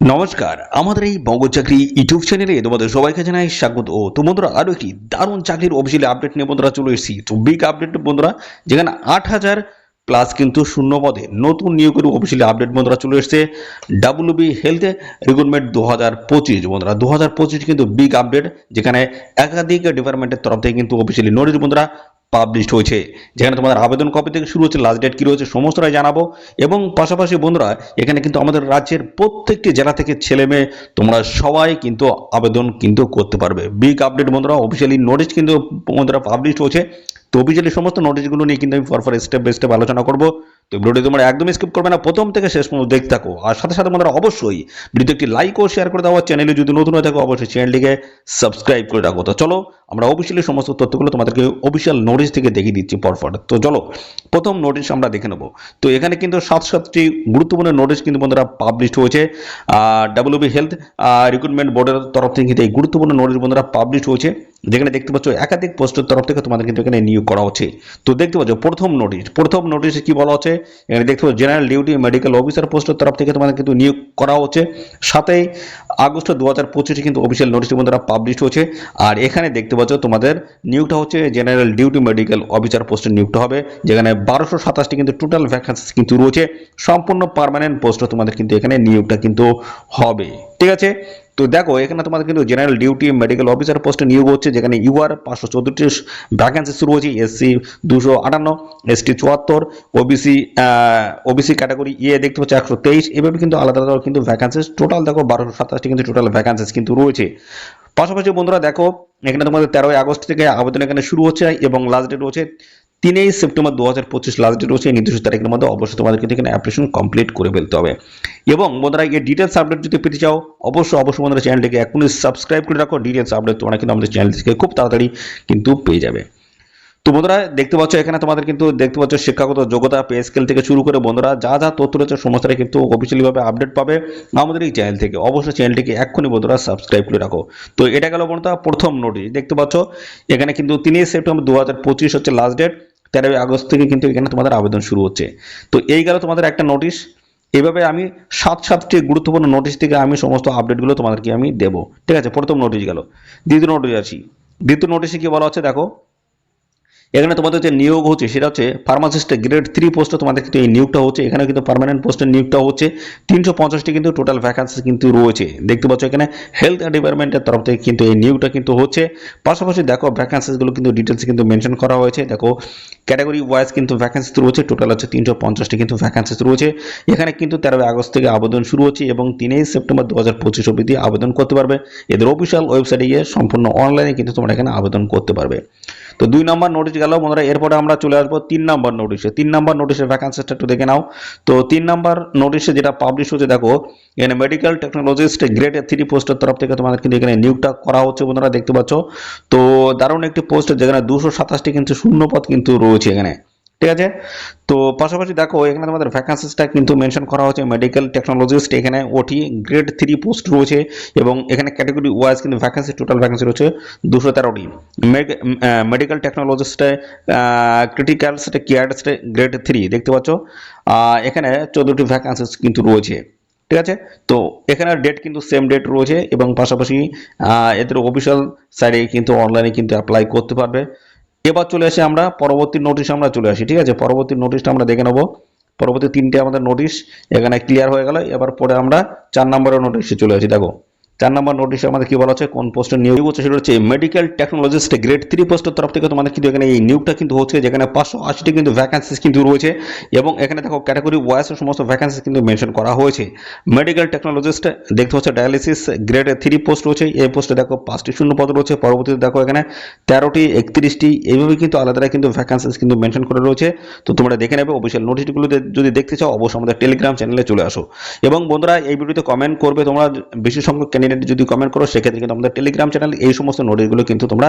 নমস্কার, আমাদের এই বঙ্গ চাকরি ইউটিউব চ্যানেলে তোমাদের সবাইকে জানাই স্বাগত। ও, তো বন্ধুরা আরও একটি দারুণ চাকরির অফিসিয়ালি আপডেট নিয়ে বন্ধুরা চলে এসেছি। তো বিগ আপডেট বন্ধুরা, যেখানে আট হাজার প্লাস কিন্তু শূন্য পদে নতুন নিয়োগের অফিসিয়ালি আপডেট বন্ধুরা চলে এসেছে। ডাব্লিউবি হেলথ রিক্রুটমেন্ট দু হাজার পঁচিশ বন্ধুরা দু হাজার পঁচিশ কিন্তু বিগ আপডেট যেখানে একাধিক ডিপার্টমেন্টের তরফ থেকে কিন্তু অফিসিয়ালি নোটিশ বন্ধুরা পাবলিশড হয়েছে। যেখানে তোমাদের আবেদন কবে থেকে শুরু হচ্ছে লাস্ট ডেট কী রয়েছে, সমস্তটাই জানাব। এবং পাশাপাশি বন্ধুরা, এখানে কিন্তু আমাদের রাজ্যের প্রত্যেকটি জেলা থেকে ছেলে মেয়ে, তোমরা সবাই কিন্তু আবেদন কিন্তু করতে পারবে। বিগ আপডেট বন্ধুরা অফিসিয়ালি নোটিশ কিন্তু বন্ধুরা পাবলিশড হয়েছে। তো অফিসিয়ালি সমস্ত নোটিশগুলো নিয়ে কিন্তু আমি ফর স্টেপ বাই স্টেপ আলোচনা করব। তো ভিডিওটি তোমরা একদমই স্কিপ করবে না। প্রথম থেকে শেষ পর্যন্ত দেখতে থাকো। আর সাথে সাথে তোমরা অবশ্যই ভিডিওতে একটি লাইক ও শেয়ার করে দেওয়া চ্যানেলে যদি নতুন হয়ে থাকো, অবশ্যই চ্যানেলটিকে সাবস্ক্রাইব করে রাখো। তো চলো, আমরা অফিসিয়ালি সমস্ত তথ্যগুলো তোমাদেরকে অফিসিয়াল নোটিশ থেকে দেখিয়ে দিচ্ছি পরপর। তো চলো, প্রথম নোটিশ আমরা দেখে নেব। তো এখানে কিন্তু সাত সাতটি গুরুত্বপূর্ণ নোটিশ কিন্তু বন্ধুরা পাবলিশ হয়েছে। ডাব্লিউবি হেলথ রিক্রুটমেন্ট বোর্ডের তরফ থেকে কিন্তু এই গুরুত্বপূর্ণ নোটিশ বন্ধুরা পাবলিশ হয়েছে। যেখানে দেখতে পাচ্ছ, একাধিক পোস্টের তরফ থেকে তোমাদের কিন্তু এখানে নিয়োগ করা হচ্ছে। তো দেখতে পাচ্ছ, প্রথম নোটিশ প্রথম নোটিশে কি বলা হচ্ছে? এখানে দেখতে পাচ্ছ জেনারেল ডিউটি মেডিকেল অফিসার পোস্টের তরফ থেকে তোমাদের কিন্তু নিয়োগ করা হচ্ছে। সাথেই আগস্ট দু হাজার পঁচিশে কিন্তু অফিসিয়াল নোটিশ বন্ধুরা পাবলিশ হয়েছে। আর এখানে দেখতে পাচ্ছ, তোমাদের নিয়োগটা হচ্ছে জেনারেল ডিউটি মেডিকেল অফিসার পোস্টে নিয়োগটা হবে, যেখানে বারোশো সাতাশটি কিন্তু টোটাল ভ্যাকান্সি কিন্তু রয়েছে। সম্পূর্ণ পার্মানেন্ট পোস্টে তোমাদের কিন্তু এখানে নিয়োগটা কিন্তু হবে। ঠিক আছে? তো দেখো, এখানে তোমাদের কিন্তু জেনারেল ডিউটি মেডিকেল অফিসার পোস্টে নিয়োগ হচ্ছে, যেখানে ইউআর পাঁচশো চৌদ্দটি ভ্যাকেন্সি শুরু হচ্ছে এসসি দুশো আটান্ন এসটি চুয়াত্তর ওবিসি ওবিসি ক্যাটাগরি ইয়ে দেখতে পাচ্ছি একশো তেইশ, এভাবে কিন্তু আলাদা আলাদা কিন্তু ভ্যাকেন্সিস টোটাল দেখো বারোশো সাতাশটি কিন্তু টোটাল ভ্যাকেন্সিস কিন্তু রয়েছে। পাশাপাশি বন্ধুরা দেখো, এখানে তোমাদের তেরোই আগস্ট থেকে আবেদন এখানে শুরু হচ্ছে এবং লাস্ট ডেট রয়েছে তিনই সেপ্টেম্বর দু হাজার পঁচিশ লাস্ট ডেট রয়েছে। এই নির্দিষ্ট তারিখের মধ্যে অবশ্যই তোমাদের কিন্তু এখানে অ্যাপ্লিকেশন কমপ্লিট করে ফেলতে হবে। এবং বন্ধুরা, এই ডিটেলস আপডেট যদি পেতে চাও, অবশ্যই অবশ্যই বন্ধুরা চ্যানেলটিকে এখনই সাবস্ক্রাইব করে রাখো। ডিটেলস আপডেট তোমরা কিন্তু আমাদের চ্যানেল থেকে খুব তাড়াতাড়ি কিন্তু পেয়ে যাবে। তো বন্ধুরা, দেখতে পাচ্ছ এখানে তোমাদের কিন্তু দেখতে পাচ্ছ শিক্ষাগত যোগ্যতা পে স্কেল থেকে শুরু করে বন্ধুরা, যা যা তথ্য রয়েছে সমস্তটাই কিন্তু অফিসিয়ালি ভাবে আপডেট পাবে আমাদের এই চ্যানেল থেকে। অবশ্যই চ্যানেলটিকে এক্ষুনি বন্ধুরা সাবস্ক্রাইব করে রাখো। তো এটা গেল বন্ধুরা প্রথম নোটিশ দেখতে পাচ্ছ, এখানে কিন্তু তিনই সেপ্টেম্বর দু হাজার পঁচিশ হচ্ছে লাস্ট ডেট তেরোই আগস্ট থেকে কিন্তু এখানে তোমাদের আবেদন শুরু হচ্ছে। তো এই গেল তোমাদের একটা নোটিশ এভাবে আমি সাত সাতটি গুরুত্বপূর্ণ নোটিশ থেকে আমি সমস্ত আপডেটগুলো তোমাদেরকে আমি দেবো। ঠিক আছে, প্রথম নোটিশ গেল। দ্বিতীয় নোটিশ আছি। দ্বিতীয় নোটিশে কি বলা হচ্ছে দেখো এখানে তোমাদের যে নিয়োগ হচ্ছে, সেটা হচ্ছে ফার্মাসিস্ট গ্রেড থ্রি পোস্টে তোমাদের কিন্তু এই নিয়োগটা হচ্ছে। এখানে কিন্তু পার্মানেন্ট পোস্টের নিয়োগটা হচ্ছে। তিনশো পঞ্চাশটি কিন্তু টোটাল ভ্যাকান্সি কিন্তু রয়েছে। দেখতে পাচ্ছ এখানে হেলথ ডিপার্টমেন্টের তরফ থেকে কিন্তু এই নিয়োগটা কিন্তু হচ্ছে। পাশাপাশি দেখো ভ্যাকান্সিসগুলো কিন্তু ডিটেলস কিন্তু মেনশন করা হয়েছে। দেখো ক্যাটাগরি ওয়াইজ কিন্তু ভ্যাকান্সি রয়েছে। টোটাল হচ্ছে তিনশো পঞ্চাশটি কিন্তু ভ্যাকান্সি রয়েছে। এখানে কিন্তু তেরোই আগস্ট থেকে আবেদন শুরু হচ্ছে এবং তিনই সেপ্টেম্বর দু হাজার পঁচিশ অবধি আবেদন করতে পারবে। এদের অফিসিয়াল ওয়েবসাইটে গিয়ে সম্পূর্ণ অনলাইনে কিন্তু তোমরা এখানে আবেদন করতে পারবে। তো দুই নম্বর নোটিশ গেল, বন্ধুরা, এরপরে আমরা চলে আসব তিন নাম্বার নোটিশে তিন নাম্বার নোটিশের ভ্যাকান্সিটা একটু দেখে নাও। তো তিন নাম্বার নোটিশে যেটা পাবলিশ হচ্ছে, দেখো, এখানে মেডিকেল টেকনোলজিস্ট গ্রেড থ্রি পোস্টের তরফ থেকে তোমাদের কিন্তু এখানে নিয়োগটা করা হচ্ছে, বন্ধুরা, দেখতে পাচ্ছ। তো দারুণ একটি পোস্ট যেখানে দুশো সাতাশটি কিন্তু শূন্য পদ কিন্তু রয়েছে এখানে। ঠিক আছে? তো পাশাপাশি দেখো, এখানে তোমাদের ভ্যাকান্সিসটা কিন্তু মেনশন করা হচ্ছে মেডিকেল টেকনোলজিস্ট এখানে ওটি গ্রেড থ্রি পোস্ট রয়েছে, এবং এখানে ক্যাটাগরি ওয়াইজ কিন্তু ভ্যাকান্সি টোটাল ভ্যাকান্সি রয়েছে দুশো তেরোটি। মেডিকেল টেকনোলজিস্টে ক্রিটিক্যাল সেটা কেয়ার গ্রেড থ্রি দেখতে পাচ্ছ? এখানে চোদ্দোটি ভ্যাকান্সিস কিন্তু রয়েছে। ঠিক আছে? তো এখানে ডেট কিন্তু সেম ডেট রয়েছে, এবং পাশাপাশি এদের অফিসিয়াল সাইডে কিন্তু অনলাইনে কিন্তু অ্যাপ্লাই করতে পারবে। এবার চলে আসি আমরা, পরবর্তী নোটিশ আমরা চলে আসি, ঠিক আছে? পরবর্তী নোটিশটা আমরা দেখে নেব। পরবর্তী তিনটে আমাদের নোটিশ এখানে ক্লিয়ার হয়ে গেল। এবার পরে আমরা চার নম্বরের নোটিশে চলে আসি, দেখো। চার নম্বর নোটিশে আমাদের কি বলা হচ্ছে? কোন পোস্টে নিয়োগ? হচ্ছে, সেটা হচ্ছে মেডিকেল টেকনোলজিস্ট গ্রেড থ্রি পোস্টের তরফ থেকে তোমাদের কিন্তু এখানে এই নিয়োগটা কিন্তু হচ্ছে, যেখানে পাঁচশো আশিটি কিন্তু ভ্যাকান্সিস কিন্তু রয়েছে এবং এখানে দেখো ক্যাটাগরি ওয়াইসের সমস্ত ভ্যাকান্সি কিন্তু মেনশন করা হয়েছে। মেডিকেল টেকনোলজিস্ট দেখতে হচ্ছে ডায়ালিসিস গ্রেড থ্রি পোস্ট রয়েছে, এই পোস্টে দেখো পাঁচটি শূন্য পদ রয়েছে, পরবর্তীতে দেখো এখানে তেরোটি, একত্রিশটি, এইভাবে কিন্তু আলাদা আলাদা কিন্তু ভ্যাকান্সিস কিন্তু মেনশন করে রয়েছে। তো তোমরা দেখে নেবে অফিসিয়াল নোটিশগুলো যদি দেখতে চাও, অবশ্যই আমাদের টেলিগ্রাম চ্যানেলে চলে আসো। এবং বন্ধুরা, এই ভিডিওতে কমেন্ট করবে, তোমরা বেশি সংখ্যক ক্যান্ডিডেট যদি কমেন্ট করো, সেক্ষেত্রে কিন্তু আমাদের টেলিগ্রাম চ্যানেল এই সমস্ত নোটিশগুলো কিন্তু তোমরা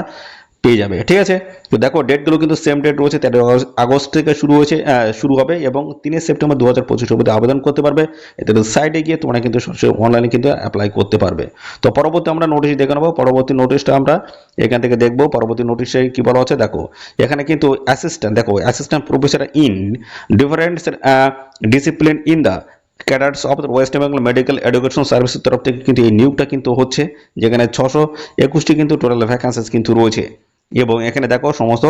পেয়ে যাবে, ঠিক আছে? তো দেখো ডেটগুলো কিন্তু সেম ডেট রয়েছে তেরো আগস্ট থেকে শুরু হয়েছে শুরু হবে এবং তিনে সেপ্টেম্বর দু হাজার পঁচিশ অবধি আবেদন করতে পারবে। এতে সাইডে গিয়ে তোমরা কিন্তু অনলাইনে কিন্তু অ্যাপ্লাই করতে পারবে। তো পরবর্তী আমরা নোটিশ দেখে নেব, পরবর্তী নোটিশটা আমরা এখান থেকে দেখব। পরবর্তী নোটিশে কি বলা হচ্ছে দেখো, এখানে কিন্তু অ্যাসিস্ট্যান্ট দেখো assistant professor in different discipline in the cadres of West Bengal medical education সার্ভিসের তরফ থেকে কিন্তু এই নিয়োগটা কিন্তু হচ্ছে, যেখানে ছশো একুশটি কিন্তু টোটাল ভ্যাকান্সিস কিন্তু রয়েছে। এবং এখানে দেখো সমস্ত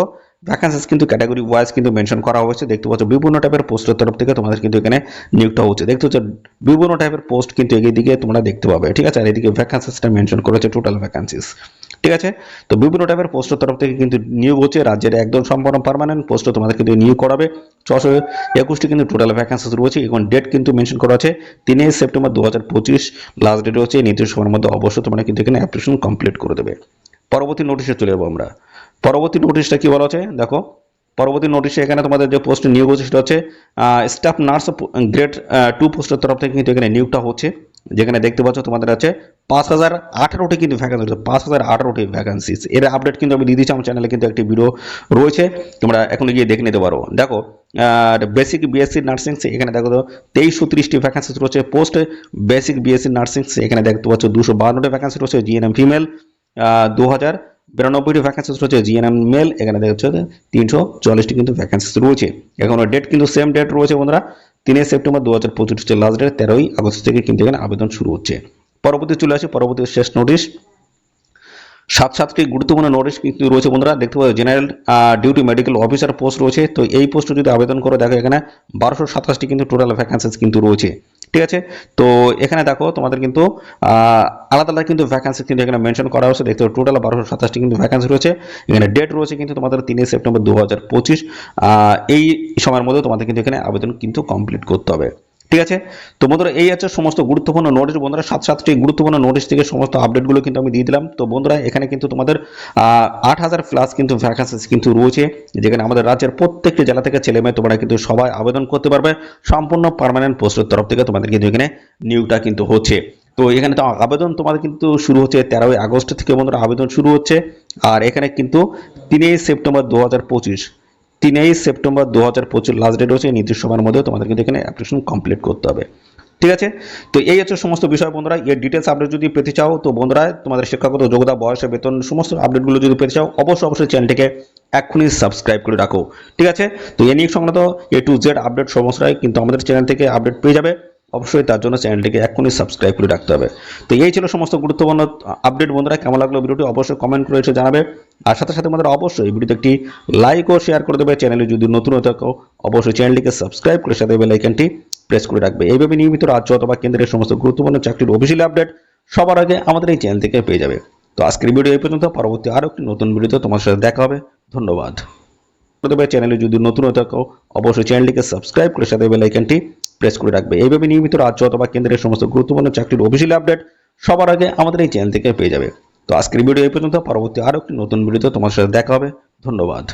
ভ্যাকান্সিস কিন্তু ক্যাটাগরি ওয়াইজ কিন্তু মেনশন করা হয়েছে। দেখতে পাচ্ছ বিভিন্ন টাইপের পোস্টের তরফ থেকে তোমাদের কিন্তু এখানে নিয়োগটা হচ্ছে। দেখতে পাচ্ছ বিভিন্ন টাইপের পোস্ট কিন্তু এদিকে তোমরা দেখতে পাবে, ঠিক আছে? আর এদিকে ভ্যাকান্সিসটা মেনশন করেছে টোটাল ভ্যাকান্সিস ঠিক আছে? তো বিভিন্ন টাইপের পোস্টের তরফ থেকে কিন্তু নিয়োগ হচ্ছে। রাজ্যের একদম সম্পূর্ণ পার্মানেন্ট পোস্ট তোমাদের কিন্তু নিয়োগ করাবে। ছশো একুশটি কিন্তু টোটাল ভ্যাকান্সিস রয়েছে। এখন ডেট কিন্তু মেনশন করা আছে তিনই সেপ্টেম্বর দু হাজার পঁচিশ লাস্ট ডেট হচ্ছে নির্দিষ্ট সময়ের মধ্যে অবশ্যই তোমরা কিন্তু এখানে অ্যাপ্লিকেশন কমপ্লিট করে দেবে। পরবর্তী নোটিশে চলে যাব আমরা। পরবর্তী নোটিশটা কি বলা আছে দেখো, পরবর্তী নোটিশে এখানে তোমাদের যে পোস্ট নিয়োগ হচ্ছে সেটা হচ্ছে স্টাফ নার্স গ্রেড টু পোস্টের তরফ থেকে কিন্তু এখানে নিয়োগটা হচ্ছে। যেখানে দেখতে পাচ্ছ তোমাদের আছে পাঁচ হাজার আঠারোটি কিন্তু ভ্যাকান্সি রয়েছে, পাঁচ হাজার আঠারোটি ভ্যাকান্সিস এর আপডেট কিন্তু আমি দিয়ে দিচ্ছি, আমার চ্যানেলে কিন্তু একটি ভিডিও রয়েছে, তোমরা এখন গিয়ে দেখে নিতে পারো। দেখো বেসিক বিএসসি নার্সিং এখানে দেখো তো তেইশশো ত্রিশটি ভ্যাকান্সি রয়েছে পোস্ট বেসিক বিএসসি নার্সিং এখানে দেখতে পাচ্ছ দুশো বাহান্নটি ভ্যাকান্সি রয়েছে জিএনএম ফিমেল দু হাজার বিরানব্বইটি ভ্যাকান্সিস রয়েছে জিএনএম মেল এখানে দেখা যাচ্ছে তিনশো চল্লিশটি কিন্তু ভ্যাকান্সিস রয়েছে। এখনও ডেট কিন্তু সেম ডেট রয়েছে বন্ধুরা তিনই সেপ্টেম্বর দু হাজার পঁচিশ হচ্ছে লাস্ট ডেট তেরোই আগস্ট থেকে কিন্তু এখানে আবেদন শুরু হচ্ছে। পরবর্তী চলে আসে, পরবর্তী শেষ নোটিশ সাত সাতটি গুরুত্বপূর্ণ নোটিশ কিন্তু রয়েছে বন্ধুরা, দেখতে পাচ্ছ general duty medical officer post রয়েছে। তো এই পোস্টে যদি আবেদন করে দেখো এখানে, বারোশো সাতাশটি কিন্তু টোটাল ভ্যাকান্সিস কিন্তু রয়েছে। ঠিক আছে? তো এখানে দেখো, তোমাদের কিন্তু আলাদা আলাদা কিন্তু ভ্যাকান্সি কিন্তু এখানে মেনশন করা হয়েছে। দেখতে টোটাল বারোশো সাতাশটি কিন্তু ভ্যাকান্সি রয়েছে। এখানে ডেট রয়েছে কিন্তু তোমাদের তিনই সেপ্টেম্বর দু হাজার পঁচিশ এই সময়ের মধ্যে তোমাদের কিন্তু এখানে আবেদন কিন্তু কমপ্লিট করতে হবে। ঠিক আছে? তো বন্ধুরা, এই আছে সমস্ত গুরুত্বপূর্ণ নোটিশ বন্ধুরা, সাত সাতটি গুরুত্বপূর্ণ নোটিশ থেকে সমস্ত আপডেটগুলো কিন্তু আমি দিয়ে দিলাম। তো বন্ধুরা, এখানে কিন্তু তোমাদের আট হাজার প্লাস কিন্তু ভ্যাকান্সিস কিন্তু রয়েছে, যেখানে আমাদের রাজ্যের প্রত্যেকটি জেলা থেকে ছেলে মেয়ে তোমরা কিন্তু সবাই আবেদন করতে পারবে, সম্পূর্ণ পার্মানেন্ট পোস্টের তরফ থেকে তোমাদের কিন্তু এখানে নিয়োগটা কিন্তু হচ্ছে। তো এখানে তো আবেদন তোমাদের কিন্তু শুরু হচ্ছে তেরোই আগস্ট থেকে বন্ধুরা, আবেদন শুরু হচ্ছে, আর এখানে কিন্তু তিনই সেপ্টেম্বর দু হাজার পঁচিশ। তিনই সেপ্টেম্বর দু হাজার পঁচিশ লাস্ট ডেট রয়েছে, এই নির্দিষ্ট সময়ের মধ্যে তোমাদের কিন্তু এখানে অ্যাপ্লিকেশন কমপ্লিট করতে হবে। ঠিক আছে? তো এই হচ্ছে সমস্ত বিষয় বন্ধুরা। এর ডিটেলস আপডেট যদি পেতে চাও, তো বন্ধুরা, তোমাদের শিক্ষাগত যোগ্যতা, বয়স, বেতন, সমস্ত আপডেটগুলো যদি পেতে চাও, অবশ্যই অবশ্যই চ্যানেলটিকে এক্ষুনি সাবস্ক্রাইব করে রাখো। ঠিক আছে? তো এ নিয়ে সংক্রান্ত এ টু জেড আপডেট সমস্যায় কিন্তু আমাদের চ্যানেল থেকে আপডেট পেয়ে যাবে। অবশ্যই তার জন্য চ্যানেলটিকে এক্ষুনি সাবস্ক্রাইব করে রাখতে হবে। তো এই ছিল সমস্ত গুরুত্বপূর্ণ আপডেট বন্ধুরা, কেমন লাগল ভিডিওটি অবশ্যই কমেন্ট করে এসে জানাবে। আর সাথে সাথে আমাদের অবশ্যই ভিডিওতে একটি লাইক ও শেয়ার করে দেবে। চ্যানেলে যদি নতুন হয়ে থাকো, অবশ্যই চ্যানেলটিকে সাবস্ক্রাইব করে সাথে বেল প্রেস করে রাখবে। এইভাবে নিয়মিত রাজ্য অথবা কেন্দ্রের সমস্ত গুরুত্বপূর্ণ চাকরির অফিসিয়াল আপডেট সবার আগে আমাদের এই চ্যানেল থেকে পেয়ে যাবে। তো আজকের ভিডিও এই পর্যন্ত। পরবর্তী আরও একটি নতুন ভিডিওতে তোমার সাথে দেখা হবে। ধন্যবাদ। চ্যানেলে যদি নতুন হয়ে থাকো, অবশ্যই চ্যানেলটিকে সাবস্ক্রাইব করে সাথে বেল প্রেস করে রাখবে। এইভাবে নিয়মিত রাজ্য অথবা কেন্দ্রের সমস্ত গুরুত্বপূর্ণ চাকরির অফিসিয়াল আপডেট সবার আগে আমাদের এই চ্যানেল থেকে পেয়ে যাবে। তো আজকের ভিডিও এই পর্যন্ত। পরবর্তী আরও একটি নতুন ভিডিওতে তোমার সাথে দেখা হবে। ধন্যবাদ।